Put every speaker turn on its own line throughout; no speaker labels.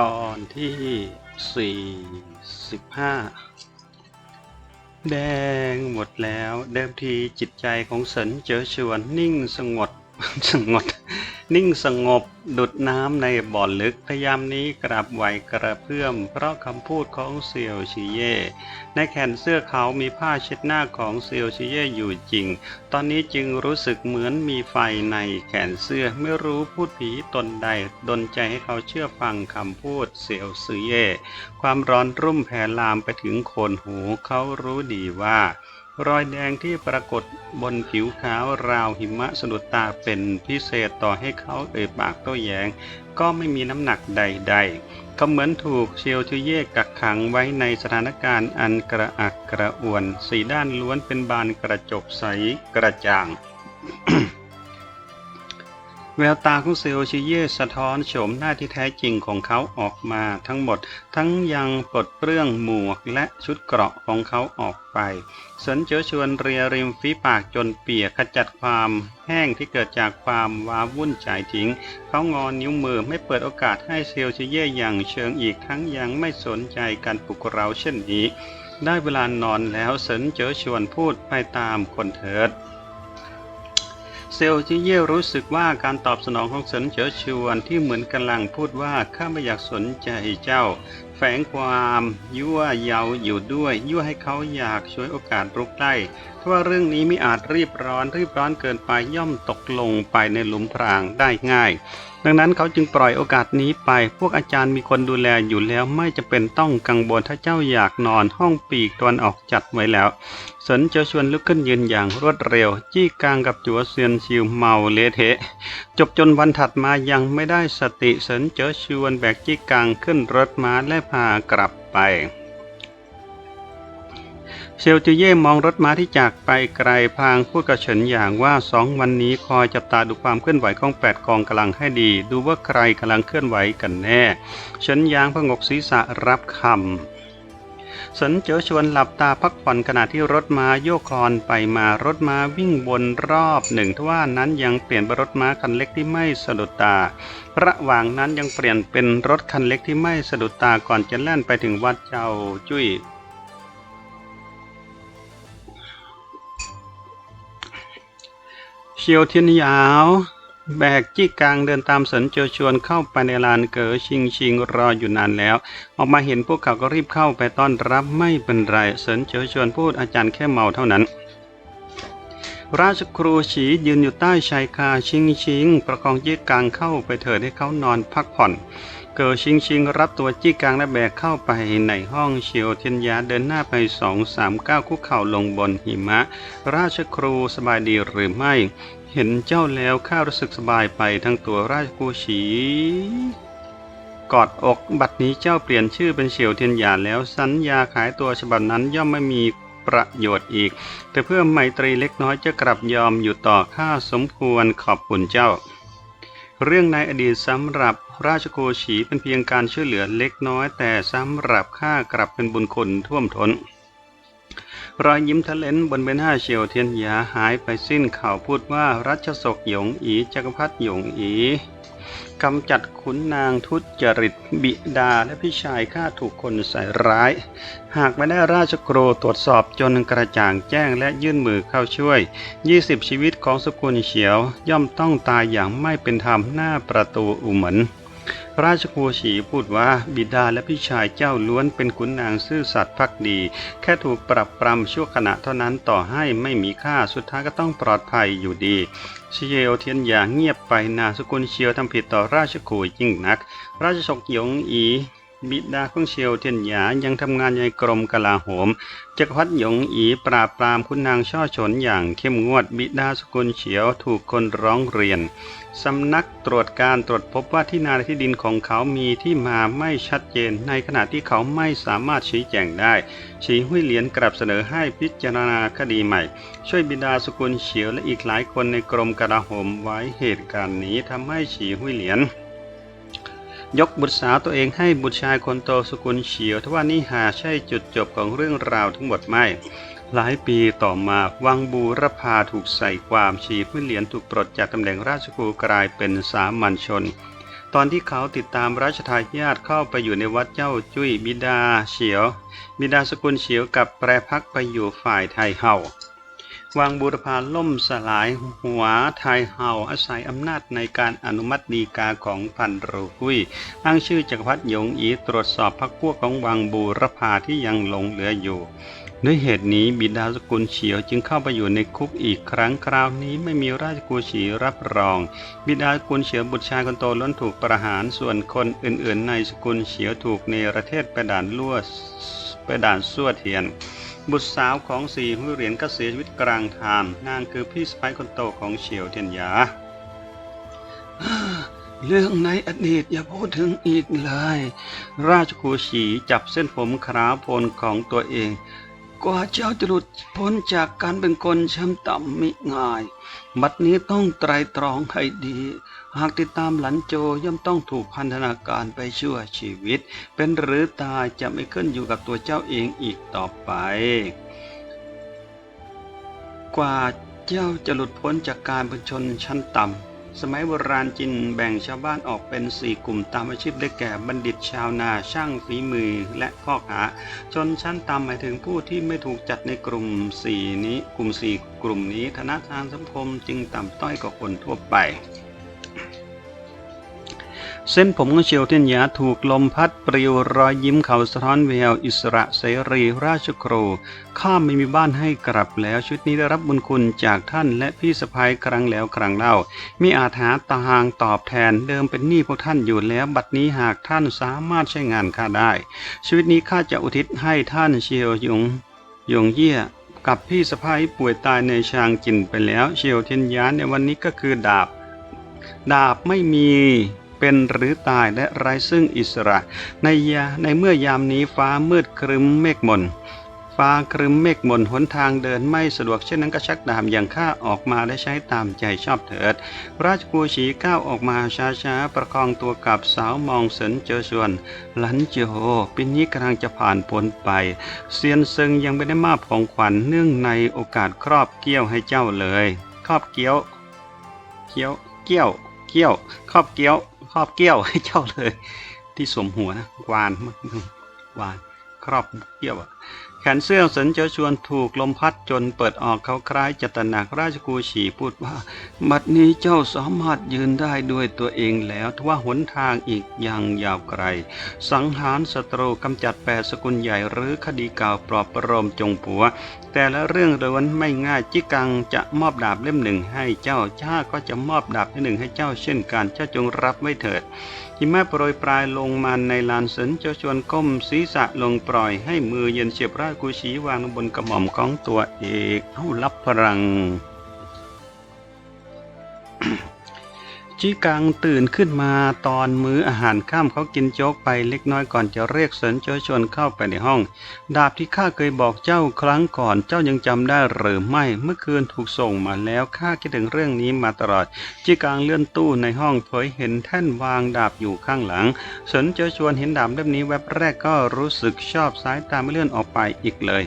ตอนที่สี่สิบห้าแดงหมดแล้ว เดิมทีจิตใจของสนเจอชวนนิ่งสงบสงบ นิ่งสงบดุดน้ำในบ่อลึกพยายามนี้กราบไหวกระเพื่อม เพราะคำพูดของเซียวชิเย่ในแขนเสื้อเขามีผ้าเช็ดหน้าของเซียวชิเย่อยู่จริง ตอนนี้จึงรู้สึกเหมือนมีไฟในแขนเสื้อไม่รู้พูดผีตนใดดนใจให้เขาเชื่อฟังคำพูดเซียวซือเย่ความร้อนรุ่มแผ่ลามไปถึงโคนหูเขารู้ดีว่า รอยแดงที่ปรากฏบนผิวขาวราวหิมะสะดุดตาเป็นพิเศษต่อให้เขาเอ่ยปากโต้แยง ก็ไม่มีน้ำหนักใด ๆ เขาเหมือนถูกเชียวทุเย่กักขังไว้ในสถานการณ์อันกระอักกระอ่วน สีด้านล้วนเป็นบานกระจกใสกระจ่าง แววตาของเซลชิเย่สะท้อนโฉมหน้าที่แท้จริงของเขาออกมาทั้งหมด ทั้งยังปลดเปลื้องหมวกและชุดเกราะของเขาออกไปสนเจอชวนเรียริมฝีปากจนเปียกขจัดความแห้งที่เกิดจากความว้าวุ่นใจทิ้ง เขางอนนิ้วมือไม่เปิดโอกาสให้เซลชิเย่อย่างเชิงอีกทั้งยังไม่สนใจการปลุกเราเช่นนี้ ได้เวลานอนแล้วสนเจอชวนพูดไปตามคนเถิด เซลจิเย่รู้สึกว่าการตอบสนองของเสินเจ๋อชวนที่เหมือนกำลังพูดว่าข้าไม่อยากสนใจเจ้า แฝงความยั่วเยาอยู่ด้วย ยั่วให้เขาอยากช่วยโอกาสรุกใกล้ ว่าเรื่องนี้ไม่อาจรีบร้อน รีบร้อนเกินไปย่อมตกลงไปในหลุมพรางได้ง่าย ดังนั้นเขาจึงปล่อยโอกาสนี้ไป พวกอาจารย์มีคนดูแลอยู่แล้วไม่จะเป็นต้องกังวลถ้าเจ้าอยากนอนห้องปีกตอนออกจัดไว้แล้ว สนเจะชวนลุกขึ้นยืนอย่างรวดเร็ว จี้กลางกับจัวเซียนชิวเมาเลเทะ จบจนวันถัดมายังไม่ได้สติสนเจอชวนแบกจี้กลางขึ้นรถม้าและพากลับไป เชลจูเย่มองรถม้าที่จากไปไกลพลางพูดกับเฉินอย่างว่าสองวันนี้คอยจับตาดูความเคลื่อนไหวของแปดกองกำลังให้ดี ดูว่าใครกำลังเคลื่อนไหวกันแน่ เฉินยางพงกศีรษะรับคำสนเจอชวนหลับตาพักผ่อนขณะที่รถม้าโยกคลอนไปมารถม้าวิ่งวนรอบหนึ่งทว่านั้นยังเปลี่ยนเป็นรถม้าคันเล็กที่ไม่สะดุดตา ระหว่างนั้นยังเปลี่ยนเป็นรถคันเล็กที่ไม่สะดุดตาก่อนจะแล่นไปถึงวัดเจ้าจุ้ย เชียวเทียนยาว แบกจี้กลางเดินตามสนเจอชวนเข้าไปในลานเก๋อชิงชิงรออยู่นานแล้ว ออกมาเห็นพวกเขาก็รีบเข้าไปต้อนรับไม่เป็นไรสนเจอชวนพูดอาจารย์แค่เมาเท่านั้น ราชครูฉียืนอยู่ใต้ชายคาชิงชิง ประคองจี้กลางเข้าไปเถิดให้เขานอนพักผ่อน เกิดชิงชิงรับตัวจี้กลางและแบกเข้าไปในห้องเชียวเทียนยาเดินหน้าไปสองสามก้าวคุกเข่าลงบนหิมะ ราชครูสบายดีหรือไม่ เห็นเจ้าแล้วข้ารู้สึกสบายไปทั้งตัวราชครูฉีกอดอกบัดนี้เจ้าเปลี่ยนชื่อเป็นเฉียวเทียนหยาแล้วสัญญาขายตัวฉบับนั้นย่อมไม่มีประโยชน์อีก แต่เพื่อไมตรีเล็กน้อยจะกลับยอมอยู่ต่อข้าสมควรขอบคุณเจ้า เรื่องในอดีตสำหรับราชโกฉีเป็นเพียงการช่วยเหลือเล็กน้อย แต่สำหรับข้ากลับเป็นบุญคุณท่วมท้นรอยยิ้มทะเลนบนใบหน้าเฉียวเทียนหยาหายไปสิ้นข่าวพูดว่ารัชศกหยงอีจักรพรรดิหยงอี กำจัดขุนนางทุจริต บิดาและพี่ชายฆ่าถูกคนใส่ร้าย หากไม่ได้ราชโครตรวจสอบจนกระจ่างแจ้งและยื่นมือเข้าช่วย 20 ชีวิตของสกุลเฉียว ย่อมต้องตายอย่างไม่เป็นธรรมหน้าประตูอุเหมน พระราชครูฉีพูดว่าบิดาและพี่ชายเจ้าล้วนเป็นขุนนางซื่อสัตย์พักดี แค่ถูกปรับปรำชั่วขณะเท่านั้นต่อให้ไม่มีค่าสุดท้ายก็ต้องปลอดภัยอยู่ดีเชียวเทียนหยางเงียบไปนาสกุลเชียวทำผิดต่อราชครูยิ่งนัก ราชสกยงอี บิดาของเชียวเทียนหยายังทำงานในกรมกลาโหมจักรพรรดิหยงอีปราบปรามคุณนางช่อฉนอย่างเข้มงวดบิดาสกุลเฉียวถูกคนร้องเรียนสำนักตรวจการตรวจพบว่าที่นาที่ดินของเขามีที่มาไม่ชัดเจน ในขณะที่เขาไม่สามารถชี้แจงได้ฉีหุยเหลียนกลับเสนอให้พิจารณาคดีใหม่ ช่วยบิดาสกุลเฉียวและอีกหลายคนในกรมกลาโหมไว้เหตุการณ์นี้ทำให้ฉีหุยเหลียน ยกบุตรสาวตัวเองให้บุตรชายคนโตสกุลเฉียวทว่านี่หาใช่จุดจบของเรื่องราวทั้งหมดไม่ หลายปีต่อมาวังบูรพาถูกใส่ความชีพเมื่อเหรียญถูกปลดจากตำแหน่งราชครูกลายเป็นสามัญชน ตอนที่เขาติดตามราชทายาทเข้าไปอยู่ในวัดเจ้าจุ้ยบิดาเฉียว บิดาสกุลเฉียวกับแปรพักไปอยู่ฝ่ายไทยเฮา วังบูรพาล่มสลายหัวไทยเฮาอาศัยอำนาจในการอนุมัติดีกาของพันโรูกุ้ยอ้างชื่อจักรพรรดิหยงอีตรวจสอบพรรคพวกของวังบูรพาที่ยังหลงเหลืออยู่ด้วยเหตุนี้บิดาสกุลเฉียวจึงเข้าไปอยู่ในคุกอีกครั้งคราวนี้ไม่มีราชกุลเฉีรับรอง บิดาสกุลเฉียวบุตรชายคนโตล้นถูกประหารส่วนคนอื่นๆ ในสกุลเฉียวถูกเนประเทศไปด่านลั่วไปด่านสั่วเทียน บุตรสาวของสี่หุยเหรียญก็เสียชีวิตกลางทางนางคือพี่สะใภ้คนโตของเฉียวเทียนยา เรื่องในอดีตอย่าพูดถึงอีกเลย ราชครูฉีจับเส้นผมขาวโพลนของตัวเอง กว่าเจ้าจะหลุดพ้นจากการเป็นคนช้ำต่ำมิง่าย บัดนี้ต้องไตรตรองให้ดี หากติดตามหลันโจย่อมต้องถูกพันธนาการไปชั่วชีวิต เป็นหรือตายจะไม่ขึ้นอยู่กับตัวเจ้าเองอีกต่อไป กว่าเจ้าจะหลุดพ้นจากการเป็นชนชั้นต่ำ สมัยโบราณจินแบ่งชาวบ้านออกเป็นสี่กลุ่มตามอาชีพได้แก่บัณฑิตชาวนาช่างฝีมือและพ่อหา ชนชั้นต่ำหมายถึงผู้ที่ไม่ถูกจัดในกลุ่มสี่นี้ กลุ่มสี่กลุ่มนี้ฐานะทางสังคมจึงต่ำต้อยกว่าคนทั่วไป เส้นผมของเฉียวเทียนหยาถูกลมพัดปลิวรอยยิ้มเขาสะท้อนแววอิสระเสรีราชครู ข้าไม่มีบ้านให้กลับแล้วชุดนี้ได้รับบุญคุณจากท่านและพี่สะพ้ยครั้งแล้วครั้งเล่ามีอาจหาตาหางตอบแทนเดิมเป็นหนี้พวกท่านอยู่แล้วบัดนี้หากท่านสามารถใช้งานข้าได้ ชีวิตนี้ข้าจะอุทิศให้ท่านเชียวหยงหยงเยี่ยกับพี่สะพ้ยป่วยตายในชางจินไปแล้ว เชียวเทียนหยาในวันนี้ก็คือดาบ ดาบไม่มี เป็นหรือตายและไร้ซึ่งอิสระ ในยาในเมื่อยามนี้ฟ้ามืดครึ้มเมฆหมนฟ้าครึ้มเมฆหมนหนทางเดินไม่สะดวกเช่นนั้นก็ชักดาบอย่างข้าออกมาและใช้ตามใจชอบเถิด ราชกูฉีก้าวออกมาช้าๆ ประคองตัวกับสาวมองเสินเจอชวน หลันเจโฮปีนี้กำลังจะผ่านพ้นไป เซียนซิงยังไม่ได้มอบของขวัญเนื่องในโอกาสครอบเกี้ยวให้เจ้าเลย ครอบเกี้ยว เกี้ยว เกี้ยว เกี้ยว ครอบเกี้ยว ครอบเกี้ยวให้เจ้าเลย ที่สวมหัวนะวานวาน ครอบเกี้ยวแขนเสื้อสินเจอชวนถูกลมพัดจนเปิดออกเขาคล้ายจะตหนักราชกูฉีพูดว่า บัดนี้เจ้าสามารถยืนได้ด้วยตัวเองแล้วทว่าหนทางอีกยังยาวไกล สังหารศัตรูกำจัดแปดสกุลใหญ่หรือคดีเก่าปลอบประโลมจงผัว แต่ละเรื่องล้วนไม่ง่ายจิกังจะมอบดาบเล่มหนึ่งให้เจ้าชาก็จะมอบดาบเล่มหนึ่งให้เจ้าเช่นกันเจ้าจงรับไว้เถิด หิมะโปรยปลายลงมาในลานสินเจ้าชวนก้มศีรษะลงปล่อยให้มือเย็นเฉียบรากุชีวางบนกระหม่อมของตัวเอกเอารับพลัง จีกังตื่นขึ้นมาตอนมื้ออาหารข้ามเขากินโจ๊กไปเล็กน้อยก่อนจะเรียกเสินเจ้าชวนเข้าไปในห้อง ดาบที่ข้าเคยบอกเจ้าครั้งก่อนเจ้ายังจำได้หรือไม่เมื่อคืนถูกส่งมาแล้วข้าคิดถึงเรื่องนี้มาตลอด จีกังเลื่อนตู้ในห้องเผยเห็นแท่นวางดาบอยู่ข้างหลังเสินเจ้าชวนเห็นดาบเล่มนี้แวบแรกก็รู้สึกชอบสายตาไม่เลื่อนออกไปอีกเลย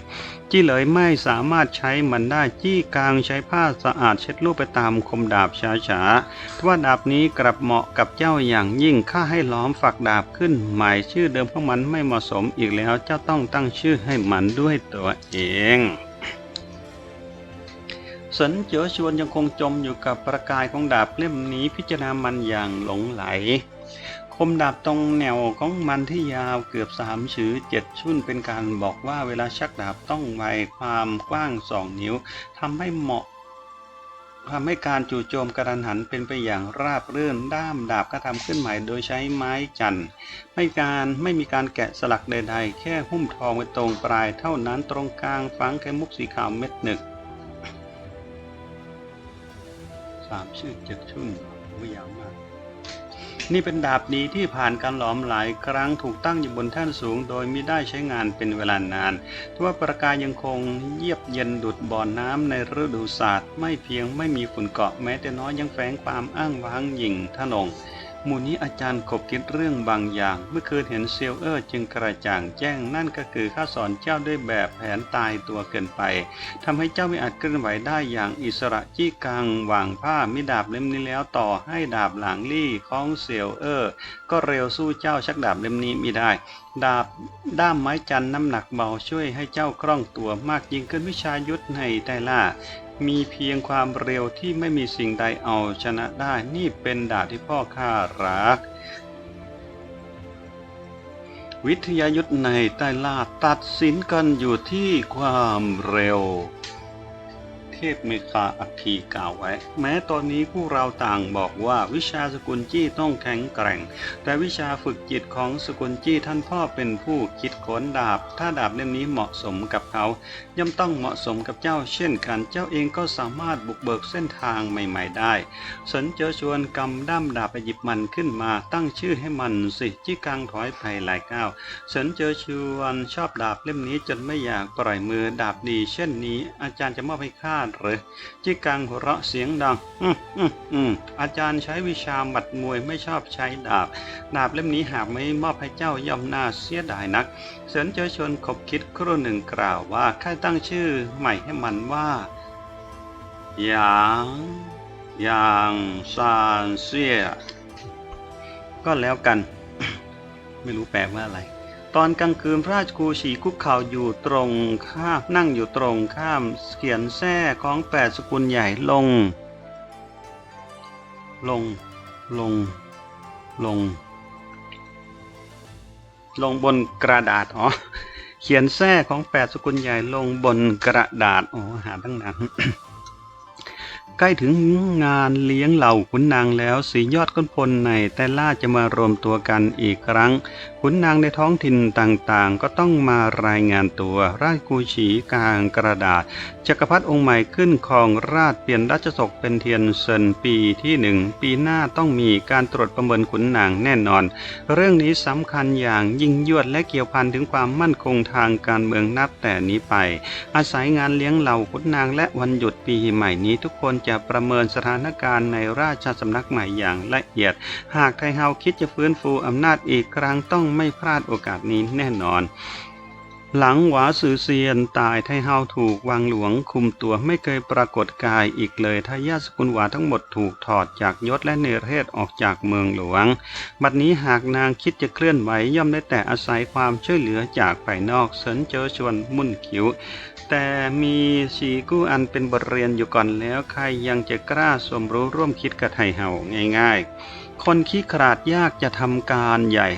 จี้เหลยไม่สามารถใช้มันได้จี้กลางใช้ผ้าสะอาดเช็ดลูกไปตามคมดาบช้าๆทว่าดาบนี้กลับเหมาะกับเจ้าอย่างยิ่งข้าให้ล้อมฝักดาบขึ้นใหม่ชื่อเดิมของมันไม่เหมาะสมอีกแล้วเจ้าต้องตั้งชื่อให้มันด้วยตัวเองสันเจอชวนยังคงจมอยู่กับประกายของดาบเล่มนี้พิจารณามันอย่างหลงไหล คมดาบตรงแนวของมันที่ยาวเกือบสามชือเจ็ดชุ่นเป็นการบอกว่าเวลาชักดาบต้องไวความกว้างสองนิ้วทำให้เหมาะทำให้การจู่โจมกระทันหันเป็นไปอย่างราบรื่นด้ามดาบก็ทำขึ้นใหม่โดยใช้ไม้จันไม่การไม่มีการแกะสลักใดๆ แค่หุ้มทองไว้ตรงปลายเท่านั้นตรงกลางฝังไข่มุกสีขาวเม็ดหนึ่งสามชื่อเจ็ดชุ่นไม่ยาวมาก นี่เป็นดาบดีที่ผ่านการหลอมหลายครั้งถูกตั้งอยู่บนแท่นสูง โดยไม่ได้ใช้งานเป็นเวลานานทว่าประกายยังคงเยียบเย็นดุดบ่อน้ำในฤดูศาสตร์ ไม่เพียงไม่มีฝุ่นเกาะแม้แต่น้อยยังแฝงความอ้างว้างหยิ่งทะนง หมู่นี้อาจารย์ขบคิดเรื่องบางอย่าง เมื่อคืนเห็นเซลเออร์จึงกระจ่างแจ้งนั่นก็คือข้าสอนเจ้าด้วยแบบแผนตายตัวเกินไปทำให้เจ้าไม่อาจเคลื่อนไหวได้อย่างอิสระจี้กังวางผ้ามิดาบเล่มนี้แล้วต่อให้ดาบหลังลี่ของเซลเออร์ ก็เร็วสู้เจ้าชักดาบเล่มนี้ไม่ได้ ดาบด้ามไม้จันน้ำหนักเบาช่วยให้เจ้าคล่องตัวมากยิ่งขึ้นวิชายุทธในไตล่า มีเพียงความเร็วที่ไม่มีสิ่งใดเอาชนะได้ นี่เป็นดาบที่พ่อข้ารัก วิทยายุทธในใต้ล่าตัดสินกันอยู่ที่ความเร็ว พเมคาอัคคีกล่าวไว้ แม้ตอนนี้พวกเราต่างบอกว่าวิชาสกุลจี้ต้องแข็งแกร่ง แต่วิชาฝึกจิตของสกุลจี้ท่านพ่อเป็นผู้คิดค้นดาบ ถ้าดาบเล่มนี้เหมาะสมกับเขา ย่อมต้องเหมาะสมกับเจ้าเช่นกัน เจ้าเองก็สามารถบุกเบิกเส้นทางใหม่ ๆ ได้ สนเจอชวนกำด้ามดาบไปหยิบมันขึ้นมา ตั้งชื่อให้มันสิจี้กังถอยไปหลายก้าวสนเจอชวนชอบดาบเล่มนี้จนไม่อยากปล่อยมือดาบดี เช่นนี้ อาจารย์จะมอบให้ข้าหรือจี้กังหัวเราะเสียงดัง อืมอืมอืมอาจารย์ใช้วิชาหมัดมวยไม่ชอบใช้ดาบ ดาบเล่มนี้หากไม่มอบให้เจ้าย่อมน่าเสียดายนัก เสินเจอชนขบคิดครู่หนึ่งกล่าวว่าข้าตั้งชื่อใหม่ให้มันว่าหยางหยางซานเซียก็แล้วกัน ไม่รู้แปลว่าอะไร ตอนกลางคืนพระราชครูฉีคุกเข่าอยู่ตรงข้ามนั่งอยู่ตรงข้ามเขียนแท้ของแปดสกุลใหญ่ลง ลง ลง ลง ลงบนกระดาษอ๋อเขียนแท้ของแปดสกุลใหญ่ลงบนกระดาษอ๋อหาตั้งนาน ใกล้ถึงงานเลี้ยงเหล่าขุนนางแล้วสียอดก้นพลในแต่ล่าจะมารวมตัวกันอีกครั้ง ขุนนางในท้องถิ่นต่างๆ ก็ต้องมารายงานตัว ราชกูฉีกลางกระดาษจักรพรรดิองค์ใหม่ขึ้นครองราชเปลี่ยนราชสกเป็นเทียนเซินปีที่หนึ่งปีหน้าต้องมีการตรวจประเมินขุนนางแน่นอน เรื่องนี้สำคัญอย่างยิ่งยวดและเกี่ยวพันถึงความมั่นคงทางการเมืองนับแต่นี้ไป อาศัยงานเลี้ยงเหล่าขุนนางและวันหยุดปีใหม่นี้ทุกคนจะประเมินสถานการณ์ในราชสำนักใหม่อย่างละเอียด หากไทเฮาคิดจะฟื้นฟูอำนาจอีกครั้งต้องไม่พลาดโอกาสนี้แน่นอนหลังหวาสือเซียนตายไทเฮาถูกวางหลวงคุมตัวไม่เคยปรากฏกายอีกเลยทายาทสกุลหวาทั้งหมดถูกถอดจากยศและเนรเทศออกจากเมืองหลวง บัดนี้หากนางคิดจะเคลื่อนไหวย่อมได้แต่อาศัยความช่วยเหลือจากภายนอกเสินเจอชวนมุ่นคิ้ว แต่มีสีกู้อันเป็นบทเรียนอยู่ก่อนแล้วใครยังจะกล้าสมรู้ร่วมคิดกับไทเฮาง่าย ๆ คนขี้ขลาดยากจะทำการใหญ่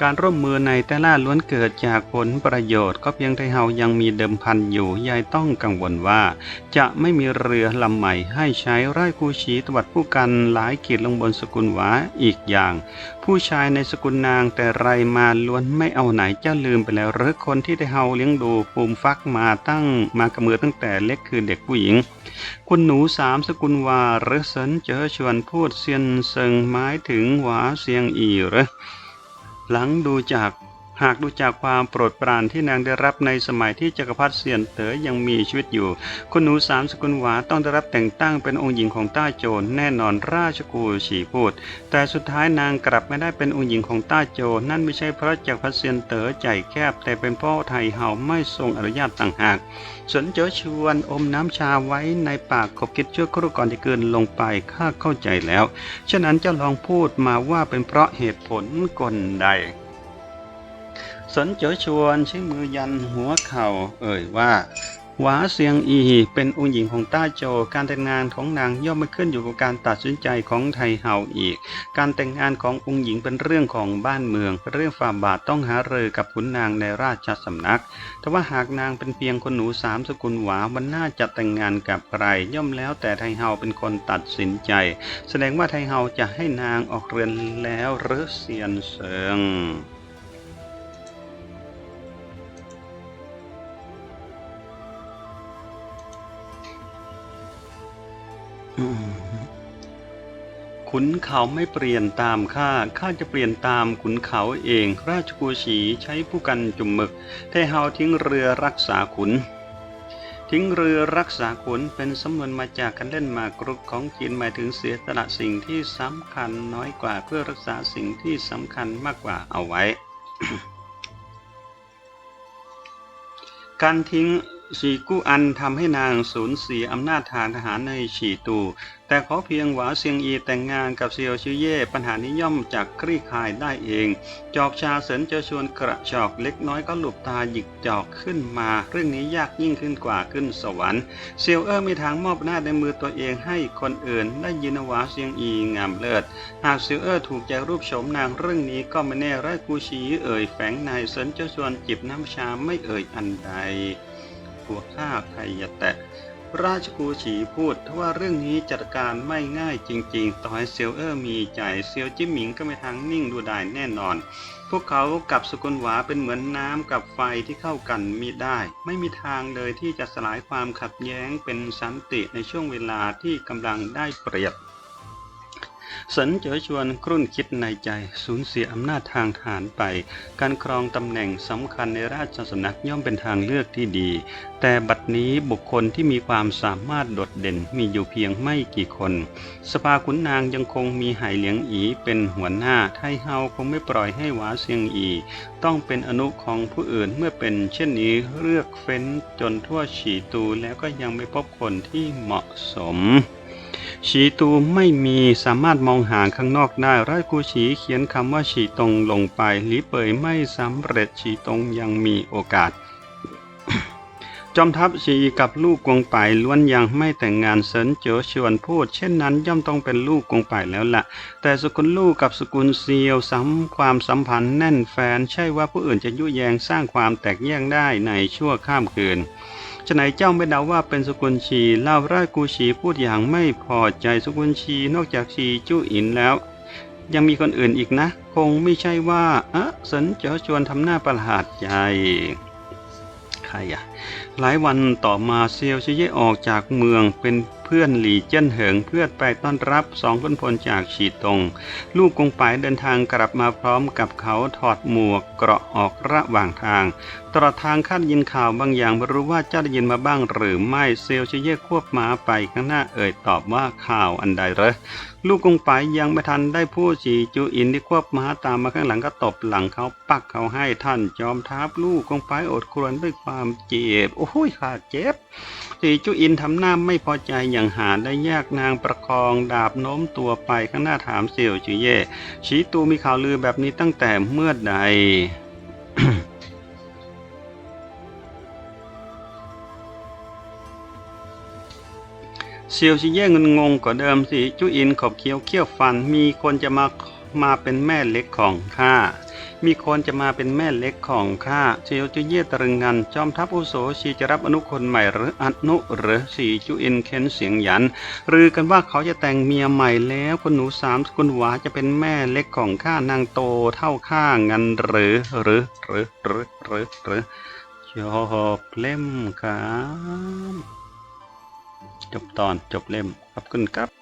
การร่วมมือในแต่ละล้วนเกิดจากผลประโยชน์ ก็เพียงไทเฮายังมีเดิมพันอยู่ยายต้องกังวลว่า จะไม่มีเรือลำใหม่ให้ใช้ไร่กูชีตวัดผู้กันหลายขีดลงบนสกุลหวาอีกอย่าง ผู้ชายในสกุลนางแต่ไรมาล้วนไม่เอาไหนเจ้าลืมไปแล้วหรือคนที่ได้เฮาเลี้ยงดูปูมฟักมาตั้งมากระมือตั้งแต่เล็กคือเด็กผู้หญิง คุณหนูสามสกุลวาหรือเสินเจอชวนพูดเซียนเซิงหมายถึงหวาเสียงอีหรือ หลังดูจาก หากดูจากความโปรดปรานที่นางได้รับในสมัยที่จักรพรรดิเซียนเต๋อยังมีชีวิตอยู่ คุณหนูสามสกุลหวาต้องได้รับแต่งตั้งเป็นองค์หญิงของต้าโจรแน่นอนราชกูฉีพูด แต่สุดท้ายนางกลับไม่ได้เป็นองค์หญิงของต้าโจรนั่นไม่ใช่เพราะจักรพรรดิเซียนเต๋อใจแคบ แต่เป็นพราะไทยเฮาไม่ทรงอนุญาตต่างหากสนเจอชวนอมน้ำชาไว้ในปากขบคิดชั่วครู่ก่อนที่เกินลงไปข้าเข้าใจแล้ว ฉะนั้นเจ้าลองพูดมาว่าเป็นเพราะเหตุผลกลใด สนเจอชวนใช้มือยันหัวเข่า เอ่ยว่าหวาเซียงอีเป็นองค์หญิงของต้าโจ การแต่งงานของนางย่อมไม่ขึ้นอยู่กับการตัดสินใจของไทเฮาอีก การแต่งงานขององค์หญิงเป็นเรื่องของบ้านเมือง เรื่องฝ่าบาทต้องหาเรือกับขุนนางในราชสำนัก แต่ว่าหากนางเป็นเพียงคนหนูสามสกุลหวามันน่าจะแต่งงานกับใครย่อมแล้วแต่ไทเฮาเป็นคนตัดสินใจ แสดงว่าไทเฮาจะให้นางออกเรือนแล้วหรือเซียนเซิง ขุนเขาไม่เปลี่ยนตามข้า ข้าจะเปลี่ยนตามขุนเขาเอง ราชกูฉีใช้ผู้กันจุ่มหมึกไทเฮาทิ้งเรือรักษาขุน ทิ้งเรือรักษาขุนเป็นสำนวนมาจากการเล่นมากรุกของจีนหมายถึงเสียสละสิ่งที่สำคัญน้อยกว่าเพื่อรักษาสิ่งที่สำคัญมากกว่าเอาไว้ การทิ้ง ฉีกู้อันทำให้นางสูญเสียอำนาจทางทหารในฉีตู แต่ขอเพียงหวาเซียงอีแต่งงานกับเซียวชื่อเย่ปัญหานี้ย่อมจากคลี่คลายได้เอง จอกชาเสินจะชวนกระจอกเล็กน้อยก็หลุบตาหยิกจอกขึ้นมา เรื่องนี้ยากยิ่งขึ้นกว่าขึ้นสวรรค์เซียวเออมีทางมอบหน้าในมือตัวเองให้คนอื่นได้ยินหวาเซียงอีงามเลิศหากเซียวเออถูกใจรูปโฉมนางเรื่องนี้ก็ไม่แน่ไรกูชีเอ่ยแฝงนายเสินจะชวนจิบน้ำชาไม่เอ่ยอันใด พวข้าใครอย่าแตะ ราชกูฉีพูดทว่าเรื่องนี้จัดการไม่ง่ายจริงๆ ต่อให้เซียวเออร์มีใจเซียวจิ้มหมิงก็ไม่ทางนิ่งดูได้แน่นอน พวกเขากับสกุลหวาเป็นเหมือนน้ำกับไฟที่เข้ากันมีได้ ไม่มีทางเลยที่จะสลายความขัดแย้งเป็นสันติในช่วงเวลาที่กำลังได้เปรียบ สันเจอชวนครุ่นคิดในใจสูญเสียอำนาจทางทหารไป การครองตำแหน่งสำคัญในราชสำนักย่อมเป็นทางเลือกที่ดี แต่บัดนี้บุคคลที่มีความสามารถโดดเด่นมีอยู่เพียงไม่กี่คน สภาขุนนางยังคงมีไหเหลียงอีเป็นหัวหน้าไทเฮาคงไม่ปล่อยให้หวาเซียงอี ต้องเป็นอนุของผู้อื่นเมื่อเป็นเช่นนี้เลือกเฟ้นจนทั่วฉีตูแล้วก็ยังไม่พบคนที่เหมาะสม ฉีตูไม่มีสามารถมองหาข้างนอกได้ราชกูฉีเขียนคำว่าฉีตงลงไปหลีเปยไม่สำเร็จฉีตงยังมีโอกาสจอมทัพฉีกับลูกกวงไปล้วนยังไม่แต่งงานเซินเจ๋อชวนพูด เช่นนั้นย่อมต้องเป็นลูกกวงไปแล้วละ่ะ แต่สกุลลูกกับสกุลเซียวซ้ำความสัมพันธ์แน่นแฟน ใช่ว่าผู้อื่นจะยุแยงสร้างความแตกแยกได้ในชั่วข้ามคืน ฉะไหนเจ้าไม่เดาว่าเป็นสกุลชีเล่าราชกูชีพูดอย่างไม่พอใจสกุลชีนอกจากชีจู้อินแล้ว ยังมีคนอื่นอีกนะ คงไม่ใช่ว่าเอะสนเจอชวนทำหน้าประหลาดใจใครอะหลายวันต่อมาเซียวชเยออกจากเมืองเป็น พื่อนหลี่เจิ้นเหิงเพื่อไปต้อนรับสองคนพลจากฉีตง ลูกกงไปเดินทางกลับมาพร้อมกับเขาถอดหมวกเกราะออกระหว่างทาง ตลอดทางคาดยินข่าวบางอย่างไม่รู้ว่าเจ้าได้ยินมาบ้างหรือไม่เซลเชเย่ควบม้าไปข้างหน้าเอ่ยตอบว่าข่าวอันใดเหรอลูกกงไปยังไม่ทันได้พูดจีจูอินที่ควบม้าตามมาข้างหลังก็ตบหลังเขาปักเขาให้ท่านจอมทัพลูกกงไปอดครวญด้วยความเจ็บ โอ้โหข้าเจ็บ จีจูอินทำหน้าไม่พอใจอย่างหาได้ยากนางประคองดาบโน้มตัวไปข้างหน้าถามเซียวจือเย่ชีตูมีข่าวลือแบบนี้ตั้งแต่เมื่อใดเซียวชิเย่เงินงงกว่าเดิมสิจุอินขอบเคี้ยวเคี้ยวฟันมีคนจะมามาเป็นแม่เล็กของข้า มีคนจะมาเป็นแม่เล็กของข้าเซียวจุเย่ตรึงงัน จอมทัพอุโสชีจะรับอนุคนใหม่หรืออนุหรือสีจุอินเค้นเสียงหยันหรือกันว่าเขาจะแต่งเมียใหม่แล้วคนหนูสามคนหวาจะเป็นแม่เล็กของข้านางโตเท่าข้างันหรือหรือหรือหรือหรือหรือจบเล่มครับ จบตอนจบเล่มขอบคุณครับ